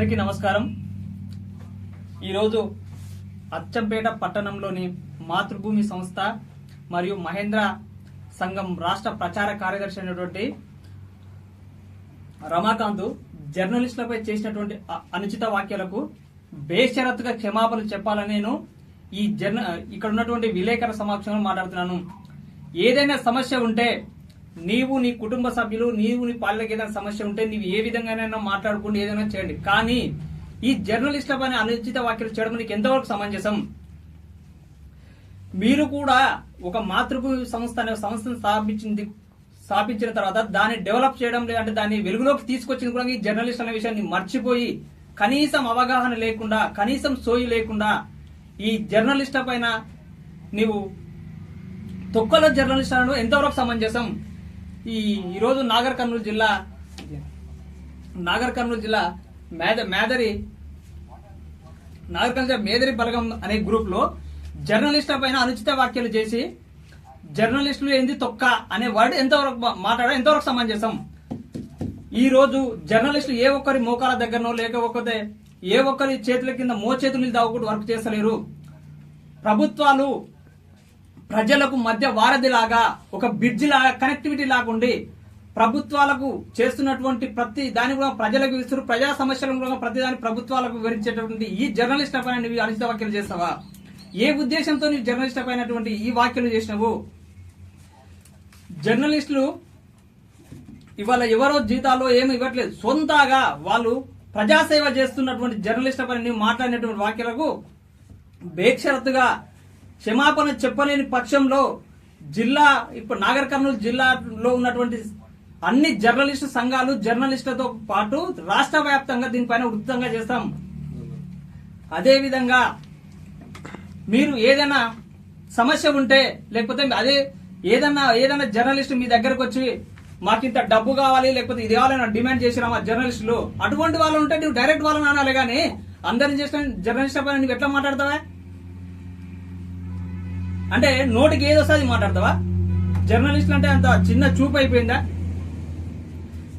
అందరికీ నమస్కారం. ఈరోజు అచ్చంపేట పట్టణంలోని మాతృభూమి సంస్థ మరియు మహేంద్ర సంఘం రాష్ట్ర ప్రచార కార్యదర్శి అయినటువంటి రమాకాంత్ జర్నలిస్టులపై చేసినటువంటి అనుచిత వ్యాఖ్యలకు బేషరత్తుగా క్షమాపణలు చెప్పాలని నేను ఈ జర్న ఇక్కడ ఉన్నటువంటి విలేకరుల సమక్షంలో మాట్లాడుతున్నాను. ఏదైనా సమస్య ఉంటే నీవు నీ కుటుంబ సభ్యులు నీవు నీ పాలకి ఏదైనా సమస్య ఉంటే నీవు ఏ విధంగానైనా మాట్లాడుకుంటూ ఏదైనా చేయండి. కానీ ఈ జర్నలిస్టుల పైన అనుచిత వ్యాఖ్యలు చేయడం నీకు ఎంతవరకు సమంజసం? మీరు కూడా ఒక మాతృభూమి సంస్థ అనే సంస్థను స్థాపించింది స్థాపించిన తర్వాత దాన్ని డెవలప్ చేయడం లేదంటే దాన్ని వెలుగులోకి తీసుకొచ్చిన కూడా ఈ జర్నలిస్ట్ అనే విషయాన్ని మర్చిపోయి కనీసం అవగాహన లేకుండా కనీసం సోయి లేకుండా ఈ జర్నలిస్టుల పైన నీవు తొక్కల జర్నలిస్ట్ అనడం ఎంతవరకు సమంజసం? ఈ ఈరోజు నాగర్ కర్నూలు జిల్లా నాగర్ కర్నూలు జిల్లా మేద మేదరి నాగర్ కర్నూలు జిల్లా మేదరి బలగం అనే గ్రూప్లో జర్నలిస్టుల పైన అనుచిత వ్యాఖ్యలు చేసి జర్నలిస్టులు ఏంది తొక్క అనే వర్డ్ ఎంతవరకు మాట్లాడ ఎంతవరకు సమంజసం ఈ రోజు జర్నలిస్టులు ఏ ఒక్కరి మోకాల దగ్గరనో లేకపోతే ఏ ఒక్కరి చేతుల కింద మో చేతులు దావకుండా వర్క్ చేస్తలేరు. ప్రభుత్వాలు ప్రజలకు మధ్య వారధిలాగా ఒక బ్రిడ్జ్ లాగా కనెక్టివిటీ లాగుండి ప్రభుత్వాలకు చేస్తున్నటువంటి ప్రతి దాని కూడా ప్రజలకు ఇస్తారు ప్రజా సమస్యలను కూడా ప్రతి దాని ప్రభుత్వాలకు వివరించేటటువంటి ఈ జర్నలిస్ట్ పైన నువ్వు అనుచిత వ్యాఖ్యలు చేస్తావా ఏ ఉద్దేశంతో నువ్వు జర్నలిస్ట్ పైనటువంటి ఈ వ్యాఖ్యలు చేసినావు? జర్నలిస్టులు ఇవాళ ఎవరో జీతాలు ఏమి ఇవ్వట్లేదు. సొంతగా వాళ్ళు ప్రజాసేవ చేస్తున్నటువంటి జర్నలిస్టుల పైన నువ్వు మాట్లాడినటువంటి వ్యాఖ్యలకు బేక్షరతుగా క్షమాపణ చెప్పలేని పక్షంలో జిల్లా ఇప్పుడు నాగర్ కర్నూలు జిల్లాలో ఉన్నటువంటి అన్ని జర్నలిస్టు సంఘాలు జర్నలిస్టులతో పాటు రాష్ట్ర వ్యాప్తంగా దీనిపైన వృత్తంగా చేస్తాం. అదేవిధంగా మీరు ఏదైనా సమస్య ఉంటే లేకపోతే అదే ఏదన్నా ఏదైనా జర్నలిస్ట్ మీ దగ్గరకు వచ్చి మాకింత డబ్బు కావాలి లేకపోతే ఇది కావాలని డిమాండ్ చేసినా మా జర్నలిస్టులు అటువంటి వాళ్ళు ఉంటే నువ్వు డైరెక్ట్ వాళ్ళని అనాలి కానీ అందరిని చేసిన జర్నలిస్ట్ పైన నువ్వు ఎట్లా మాట్లాడతావా? అంటే నోటికి ఏది వస్తుంది మాట్లాడతావా? జర్నలిస్ట్ అంటే అంత చిన్న చూపు అయిపోయిందా?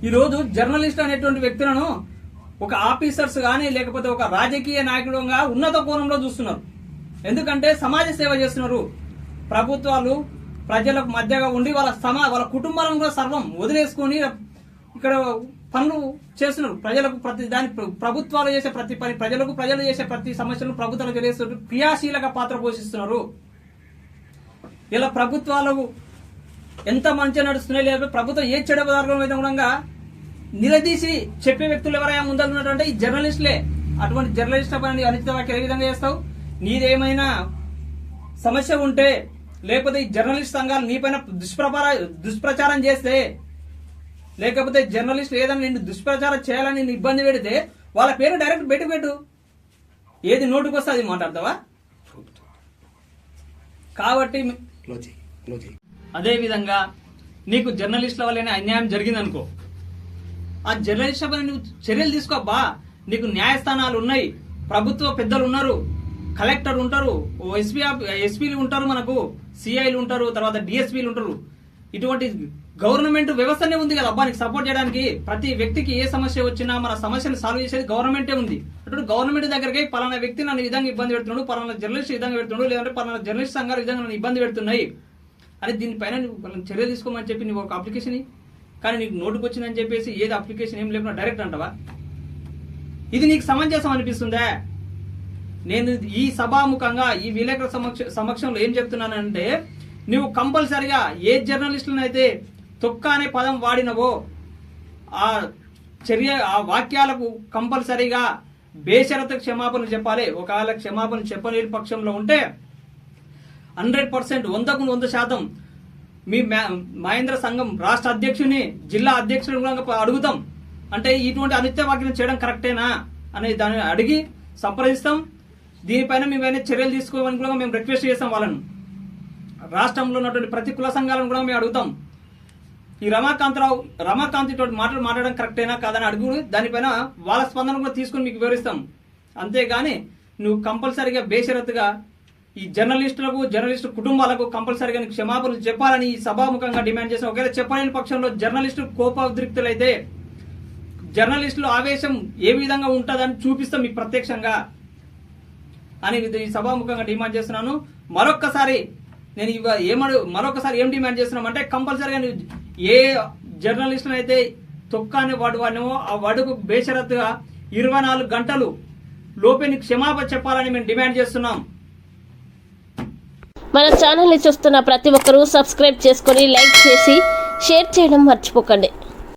ఈరోజు జర్నలిస్ట్ అనేటువంటి వ్యక్తులను ఒక ఆఫీసర్స్ కానీ లేకపోతే ఒక రాజకీయ నాయకుడుగా ఉన్నత కోణంలో చూస్తున్నారు. ఎందుకంటే సమాజ సేవ చేస్తున్నారు. ప్రభుత్వాలు ప్రజలకు మధ్యగా ఉండి వాళ్ళ సమా వాళ్ళ కుటుంబాలను కూడా సర్వం వదిలేసుకొని ఇక్కడ పనులు చేస్తున్నారు. ప్రజలకు ప్రతి దాని ప్రభుత్వాలు చేసే ప్రతి పని ప్రజలకు ప్రజలు చేసే ప్రతి సమస్యలను ప్రభుత్వాలు తెలియస్తున్నారు క్రియాశీలక పాత్ర పోషిస్తున్నారు. ఇలా ప్రభుత్వాలు ఎంత మంచిగా నడుస్తున్నాయి లేదా ప్రభుత్వం ఏ చెడు పదార్థం విధంగా నిలదీసి చెప్పే వ్యక్తులు ఎవరైనా ముందలున్నటువంటి ఈ జర్నలిస్టులే. అటువంటి జర్నలిస్టుల పని అనిత వ్యాఖ్యలు ఏ విధంగా చేస్తావు? నీదేమైనా సమస్య ఉంటే లేకపోతే ఈ జర్నలిస్ట్ సంఘాలు నీపైన దుష్ప్రపార దుష్ప్రచారం చేస్తే లేకపోతే జర్నలిస్ట్ ఏదైనా నిన్ను దుష్ప్రచారం చేయాలని నిన్ను ఇబ్బంది పెడితే వాళ్ళ పేరు డైరెక్ట్ బయట పెట్టు. ఏది నోటుకు వస్తే అది మాట్లాడతావా? కాబట్టి అదేవిధంగా అదే విధంగా నీకు జర్నలిస్టుల వల్లనే అన్యాయం జరిగిందనుకో. ఆ జర్నలిస్టుల పైన నువ్వు చర్యలు తీసుకోబ్బా నీకు న్యాయస్థానాలు ఉన్నాయి ప్రభుత్వ పెద్దలు ఉన్నారు కలెక్టర్ ఉంటారు ఎస్పీ ఎస్పీలు ఉంటారు మనకు సిఐలు ఉంటారు తర్వాత డిఎస్పీలు ఉంటారు. ఇటువంటి గవర్నమెంట్ వ్యవస్థనే ఉంది కదా అబ్బానికి సపోర్ట్ చేయడానికి. ప్రతి వ్యక్తికి ఏ సమస్య వచ్చినా మన సమస్యను సాల్వ్ చేసేది గవర్నమెంటే ఉంది. అటు గవర్నమెంట్ దగ్గరికి పలానా వ్యక్తి నన్ను విధంగా ఇబ్బంది పెడుతున్నాడు పలానా జర్నలిస్ట్ విధంగా పెడుతున్నాడు లేదంటే పలానా జర్నలిస్ట్ సంఘాలు విధంగా నన్ను ఇబ్బంది పెడుతున్నాయి. అని దీనిపైన నువ్వు చర్య తీసుకోమని చెప్పి నువ్వు ఒక అప్లికేషన్ కానీ నీకు నోటుకు వచ్చిందని చెప్పేసి ఏది అప్లికేషన్ ఏం లేకుండా డైరెక్ట్ అంటవా? ఇది నీకు సమంజసం అనిపిస్తుందా? నేను ఈ సభాముఖంగా ఈ విలేకరుల సమక్ష సమక్షంలో ఏం చెప్తున్నానంటే నువ్వు కంపల్సరిగా ఏ జర్నలిస్టులను తొక్క అనే పదం వాడినవో ఆ చర్య ఆ వాక్యాలకు కంపల్సరీగా బేషరత క్షమాపణలు చెప్పాలి. ఒకవేళ క్షమాపణ చెప్పలేని పక్షంలో ఉంటే హండ్రెడ్ పర్సెంట్ వందకు వంద శాతం మీ మహేంద్ర సంఘం రాష్ట్ర అధ్యక్షుని జిల్లా అధ్యక్షుడు కూడా అడుగుతాం. అంటే ఇటువంటి అనిత్య వాక్యం చేయడం కరెక్టేనా అనే దాన్ని అడిగి సంప్రదిస్తాం. దీనిపైన మేమైనా చర్యలు తీసుకోవాలని కూడా మేము రిక్వెస్ట్ చేస్తాం వాళ్ళను. రాష్ట్రంలో ఉన్నటువంటి ప్రతి కుల సంఘాలను కూడా మేము అడుగుతాం. ఈ రమాకాంతరావు రమాకాంత్ తోటి మాటలు మాట్లాడడం కరెక్టేనా కాదని అడుగు దానిపైన వాళ్ళ స్పందన కూడా తీసుకొని మీకు వివరిస్తాం. అంతేగాని నువ్వు కంపల్సరీగా బేషరత్తుగా ఈ జర్నలిస్టులకు జర్నలిస్టు కుటుంబాలకు కంపల్సరీగా క్షమాపణలు చెప్పాలని ఈ సభాముఖంగా డిమాండ్ చేసిన ఒకవేళ చెప్పలేని పక్షంలో జర్నలిస్టు కోపోద్రిక్తులైతే జర్నలిస్టులు ఆవేశం ఏ విధంగా ఉంటుందని చూపిస్తాం మీకు ప్రత్యక్షంగా. అని ఈ సభాముఖంగా డిమాండ్ చేస్తున్నాను. మరొక్కసారి నేను ఇవ ఏమడు మరొకసారి ఏం డిమాండ్ చేస్తున్నాం అంటే కంపల్సరీగా ఏ జర్నలిస్టులను అయితే తొక్క అనే వాడు వాడినో ఆ వాడుకు బేషరత్తుగా ఇరవై నాలుగు గంటలు లోపే నీకు క్షమాపణ చెప్పాలని మేము డిమాండ్ చేస్తున్నాం. మన ఛానల్ని చూస్తున్న ప్రతి ఒక్కరూ సబ్స్క్రైబ్ చేసుకొని లైక్ చేసి షేర్ చేయడం మర్చిపోకండి.